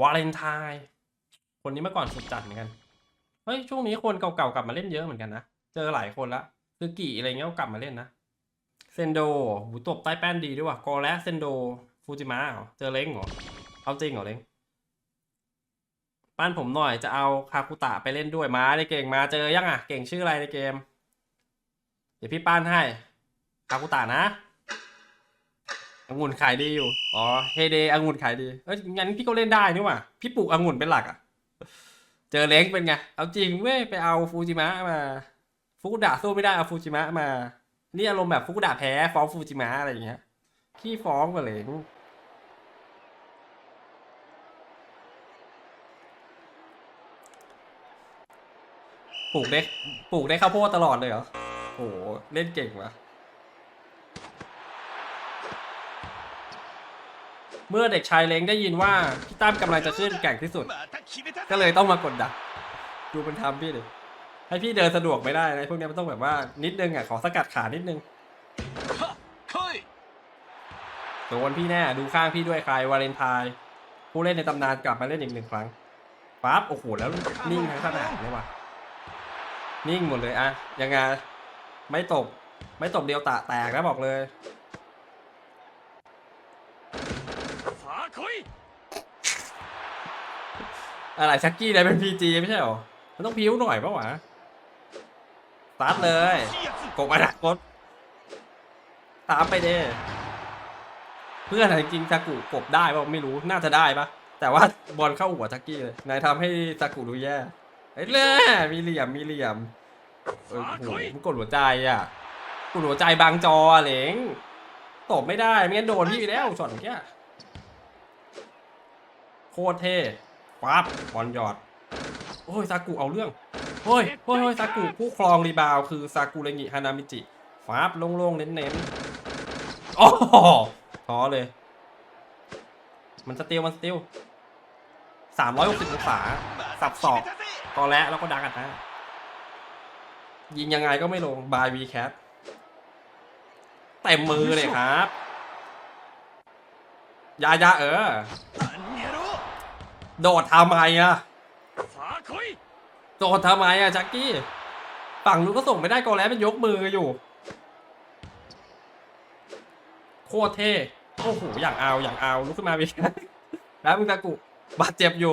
วาเลนไทน์คนนี้เมื่อก่อนสุดจัดเหมือนกัน เฮ้ย ช่วงนี้คนเก่าๆกลับมาเล่นเยอะเหมือนกันนะ เจอหลายคนละคือกี่อะไรเงี้ยกลับมาเล่นนะ เซนโดหูตบใต้แป้นดีด้วยว่ะกอและเซนโด ฟูจิมะเจอเล้งเหรอ เอาจริงเหรอเล้งปั้นผมหน่อยจะเอาคาคุตะไปเล่นด้วยมาในเก่งมาเจอยังอะ เก่งชื่ออะไรในเกม เดี๋ยวพี่ปั้นให้คาคุตะนะ องุ่นขายดีอยู่ อ๋อ เฮเดองุ่นขายดี เอ้ย งั้นพี่ก็เล่นได้นี่หว่า พี่ปลูกองุ่นเป็นหลักอะ เจอเล้งเป็นไง เอาจริงเว้ย ไปเอาฟูจิมะมา ฟุกุดะสู้ไม่ได้เอาฟูจิมะมา นี่อารมณ์แบบฟุกุดะแพ้ฟ้องฟูจิมะอะไรอย่างเงี้ย พี่ฟ้องกับเลงปลูกได้ปลูกได้ข้าวโพดตลอดเลยเหรอโอ้โหเล่นเก่งว่ะ เมื่อเด็กชายเล้งได้ยินว่าพี่ตั้มกำลังจะขึ้นแก่งที่สุด ก็เลยต้องมากดดันดูมันทำพี่ดิให้พี่เดินสะดวกไม่ได้นะพวกนี้มันต้องแบบว่านิดนึงอะขอสกัดขานิดนึงโดนพี่แน่ดูข้างพี่ด้วยใครวาเลนไทน์ผู้เล่นในตำนานกลับมาเล่นอีกหนึ่งครั้งปั๊บโอ้โหแล้วนิ่งทั้งสนามเลยว่ะนิ่งหมดเลยอะยังไงไม่ตบไม่ตบเดียวตะแตกนะบอกเลย อะไรชักกี้ได้เป็นพีจีไม่ใช่หรอ มันต้องพิ้วหน่อยปะวะสตาร์ทเลยกบอนาคตตามไปเด้เพื่อนจริงๆซากุกบได้ป่ะไม่รู้น่าจะได้ปะแต่ว่าบอลเข้าหัวชักกี้เลยนายทำให้ซากุดูแย่ไอ้ยเล่มีเหลี่ยมมีเหลี่ยมเออโอ้โหมันกดหัวใจอะกดหัวใจบางจออะเหลงตบไม่ได้ไม่งั้นโดนพี่ไปแล้วช็อตเมื่อกี้โค ตรเท่ปั๊บบอลหยอดโอ้ยซากุเอาเรื่องเฮ้ยเฮ้ยเฮ้ยซากุผู้ครองรีบาวคือซากุเรงิฮานามิจิฟาบโล่งๆเน้นๆโอ้โหท้อเลย มันสติลมันสติลสามร้อยหกสิบองศาสับศอกตอแระแล้วก็ดักอัดนะ ยิงยังไงก็ไม่ลง บายวีแคทเต็มมือเลยครับ ยายาเออ โดดทำไมอะโดดทำไมอะจักกี้ ฝั่งนู้นก็ส่งไม่ได้กอแล้วมันยกมืออยู่ โคตรเท่โอ้โหอย่างเอาอย่างเอาลุกขึ้นมาพี่แล้วมึงตะกุบาดเจ็บอยู่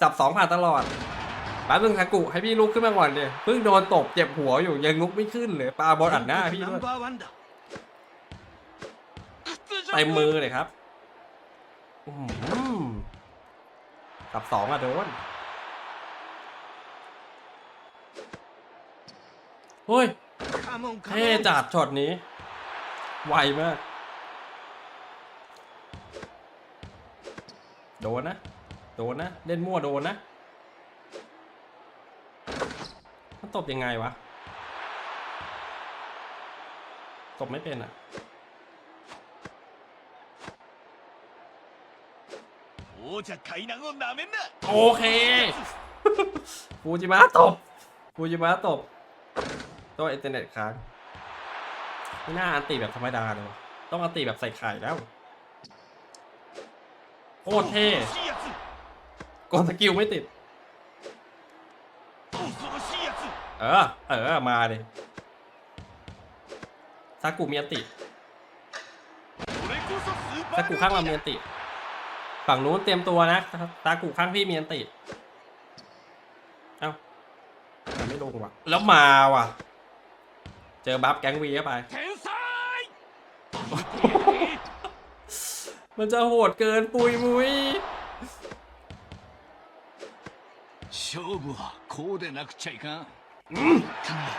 สับสองผ่านตลอดแล้วมึงตะกุให้พี่ลุกขึ้นมาก่อนดิเพิ่งโดนตบเจ็บหัวอยู่ยังลุกไม่ขึ้นเลยปาบอลอัดหน้าพี่ด้วยเต็มมือเลยครับ อื้อหือสับสองอะโดนเฮ้ยเท่จัดช็อตนี้ ไวมาก โดนนะ โดนนะ เล่นมั่วโดนนะมันตบยังไงวะ ตบไม่เป็นอะ จากไขหนังอนาเมนนะโอเคฟูจิมะตบฟูจิมะตบตัวอินเทอร์เน็ตค้างไม่น่าอันตีแบบธรรมดาเลยต้องอันตีแบบใส่ไข่แล้วโคตรเท่กดสกิลไม่ติด เออ เออ มาเลยซากุมีอันติซากุข้างมรามีอันติ ฝั่งนู้นเตรียมตัวนะตากูข้างพี่มีอันติดเอ้าไม่ลงว่ะ แล้วมาว่ะ เจอบัฟแก๊งวีเข้าไป มันจะโหดเกินปุยมุย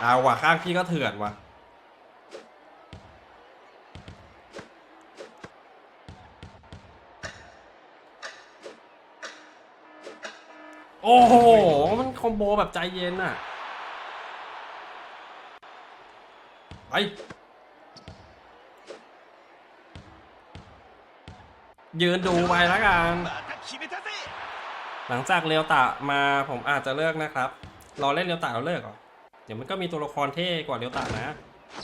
เอาว่ะข้างพี่ก็เถื่อนว่ะ โอ้โห มันคอมโบแบบใจเย็นอ่ะ ไป ยืนดูไปแล้วกัน また決めたぜ หลังจากเรียวตะมาผมอาจจะเลิกนะครับ รอเล่นเรียวตะเราเลิกเหรอ เดี๋ยวมันก็มีตัวละครเท่กว่าเรียวตะนะ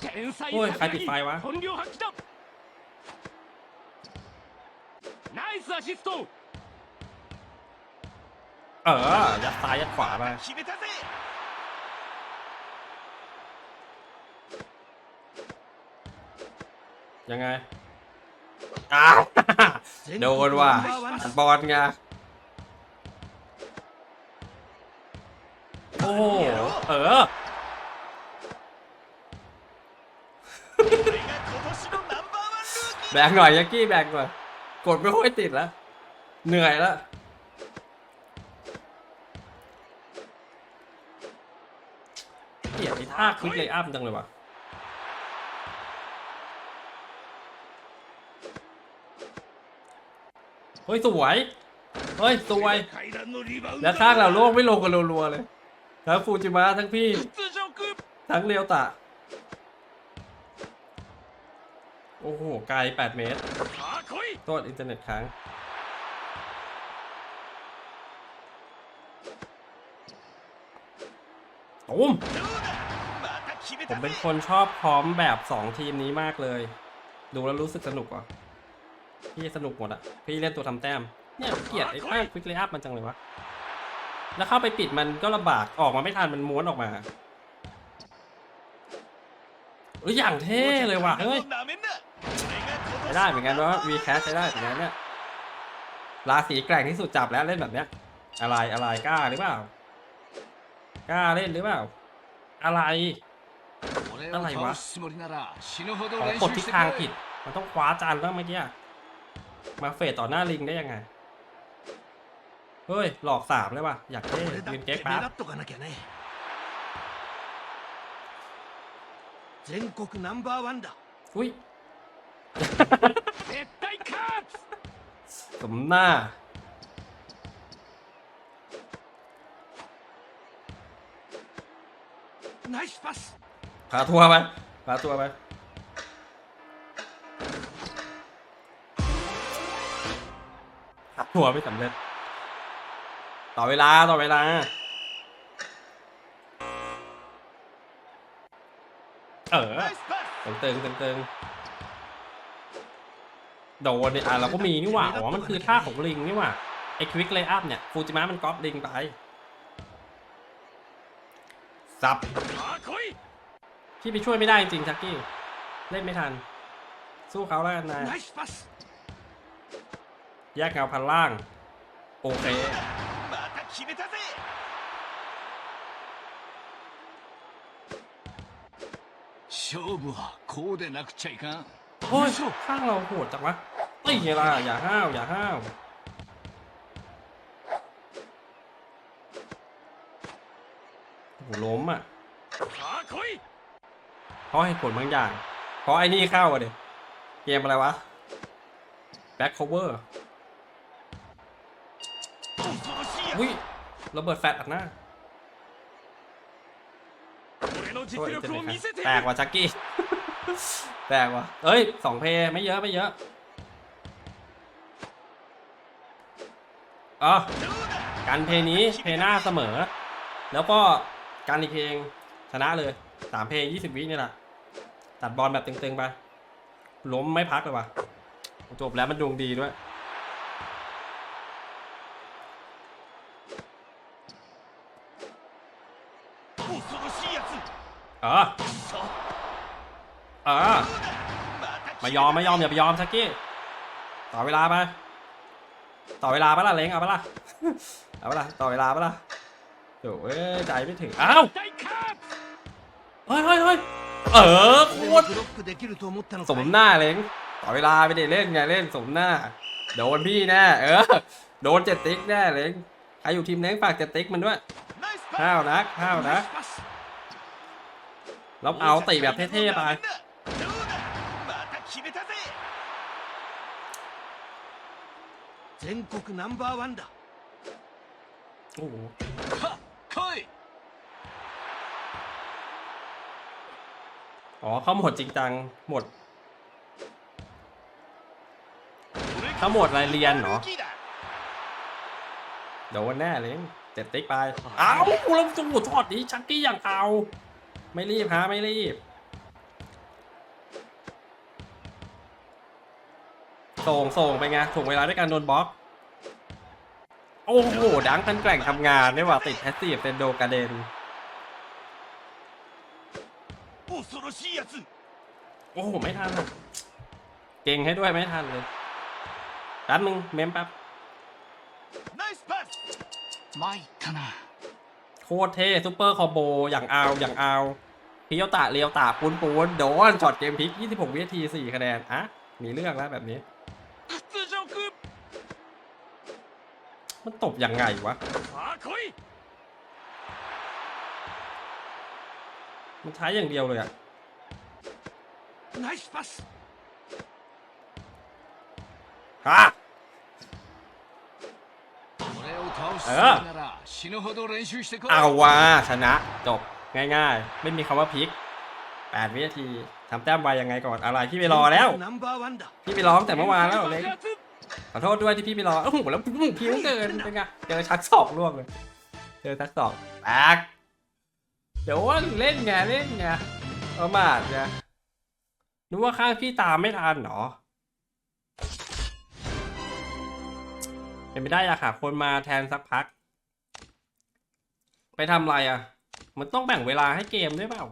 天才おい帰ってきたわ本領発揮だナイスアシスト เออ ยัดซ้ายยัดขวามายังไงอ้าวโดนว่ะบอลไงโอ้เออแบกหน่อยยักกี้แบกหน่อยกดไม่ค่อยติดแล้ว เหนื่อยแล้ว อ้าคิดเลยอาพจังเลยวะเฮ้ยสวยเฮ้ยสวย แล้วข้างเราโลกไม่ลงกันรัวๆเลย ทั้งฟูจิมะทั้งพี่ ทั้งเรียวตะ โอ้โห ไกล 8 เมตรโอษอินเทอร์เน็ตค้างตุ้ม ผมเป็นคนชอบพร้อมแบบสองทีมนี้มากเลย ดูแล้วรู้สึกสนุกว่ะพี่สนุกหมดอะพี่เล่นตัวทำแต้ม เนี่ยเกลียดไอ้ป้าควิกเลียบมันจังเลยวะ แล้วเข้าไปปิดมันก็ลำบากออกมาไม่ทันมันม้วนออกมาหอ้ยอย่างเท่เลยว่ะเฮ้ยใช้ได้เหมือนกันว่าวีแคสใช้ได้เหมือนกันเนี่ยราศีแกร่งที่สุดจับแล้วเล่นแบบเนี้ย อะไรอะไรกล้าหรือเปล่ากล้าเล่นหรือเปล่า อะไร อะไรวะ 倒すつもりなら死ぬほど อ๋อ 練 กด 習 ทิ し ศ て ทาง く ผิด れ มันต้องคว้าจานบ้างเมื่อกี้อะมาเฟดต่อหน้าลิงได้ยังไง เฮ้ย หลอกสามเลยว่ะ อยากเท่ 俺だ ยื っ น て เก๊ก 目 ปั๊บ 立っとかなきゃね全国ナンバーワンだ อุ้ย 絶対勝 สมหน้า つナイスパス พาทัวร์ไปพาทัวร์ไปพาทัวร์ไม่สำเร็จ ต่อเวลาต่อเวลาเออตึงตึงตึงตึงโดนอะเราก็มีนี่หว่าอ๋อมันคือท่าของลิงนี่หว่าไอควิกเลย์อัพเนี่ยฟูจิมะมันก๊อปลิงไปสับ ที่ไปช่วยไม่ได้จริงทักกี้ เล่นไม่ทัน สู้เขาแล้วกันนะแยกเงาพันล่าง โอเคโอ้ยข้างเราโหดจังวะตีไงล่ะอย่าห้าว อย่าห้าวโหล้มอะ เพราะให้ผลบางอย่าง เพราะไอ้นี่เข้าอะเด็เกมอะไรวะแบ็คโคเวอร์อุ้ยระเบิดแฟลตอัดหน้าช่วยแตกว่ะชักกี้แตกว่ะเอ้ยสองเพย์ไม่เยอะไม่เยอะอ๋อการเพย์นี้เพย์หน้าเสมอ แล้วก็การอีกเพลงชนะเลยสามเพย์ยี่สิบวินี่แหละ ตัดบอลแบบเต็งๆไป ล้มไม่พักเลยว่ะ จบแล้วมันดวงดีด้วย เออเออมายอมไม่ยอมอย่าไปยอมทักกี้ ต่อเวลาไป ต่อเวลาไปะล่ะเล้งเอาไปะล่ะ เอาไปะล่ะ ต่อเวลาไปะล่ะโอ้ยใจไม่ถึง อ้าว เฮ้ยเฮ้ยเฮ้ย เออโคตร ブロックできると思ったの สมหน้าเล้งต่อเวลาไปเด็เล่นไงเล่นสมหน้า โดนพี่แน่ เออ โดนเจ็ดติ๊กแน่เล้งใครอยู่ทีมเล้งฝากเจ็ดติ๊กมันด้วย ナイスパ ห้าว ス นักห้าวนัก ナイスパス แล้วเอาตีแบบเท่ๆไป どうだまた決めたぜ全国ナンバーワンだ โอ้โห はっ来い อ๋อเขาหมดจริงจังหมดเขาหมดรายเรียนเหรอโดนแน่เลยเจ็ดติ๊กไปเอ้าวกูลำตัทอดนี้ชักกี้อย่างเอาไม่รีบฮะไม่รีบส่งส่งไปไงถ่วงเวลาด้วยการโดนบล็อก โอ้โห ดังกันแกล่งทำงานได้ว่าติดแพสซีฟเป็นโดกาเดน 恐ろしいやつ โอ้โห ไม่ทันอะเก่งให้ด้วยไม่ทันเลยแป๊บนึงเมมแป๊บ ナイスパス参ったな โคตรเท่ซูเปอร์คอมโบอย่างเอาอย่างเอาพิโยตะเรียวตะปูนปูนโดนช็อตเกมพลิก 26 วินาที 4 คะแนน อ่ะ มีเรื่องแล้วแบบนี้ 屈辱 มันตบยังไงวะ さあ来い ใช้อย่างเดียวเลยอะ Nice pass ฮะเออเอาว่าชนะจบง่ายๆ ไม่มีคำว่าพลิก 8 วินาทีทำแต้มไวยังไงก่อนอะไรพี่ไปรอแล้ว พี่ไปรอตั้งแต่เมื่อวานแล้วเลยขอโทษด้วยที่พี่ไปรอโอ้โหแล้วพี่เกินเป็นไงเจอชักสอกล่วงเลย เจอชักสอกแบก เดี๋ยวว่าเล่นไงเล่นไงประมาทไงนึกว่าข้างพี่ตามไม่ทันหรอเป็นไม่ได้อะค่ะ คนมาแทนสักพัก ไปทำอะไรอะมันต้องแบ่งเวลาให้เกมด้วยเปล่า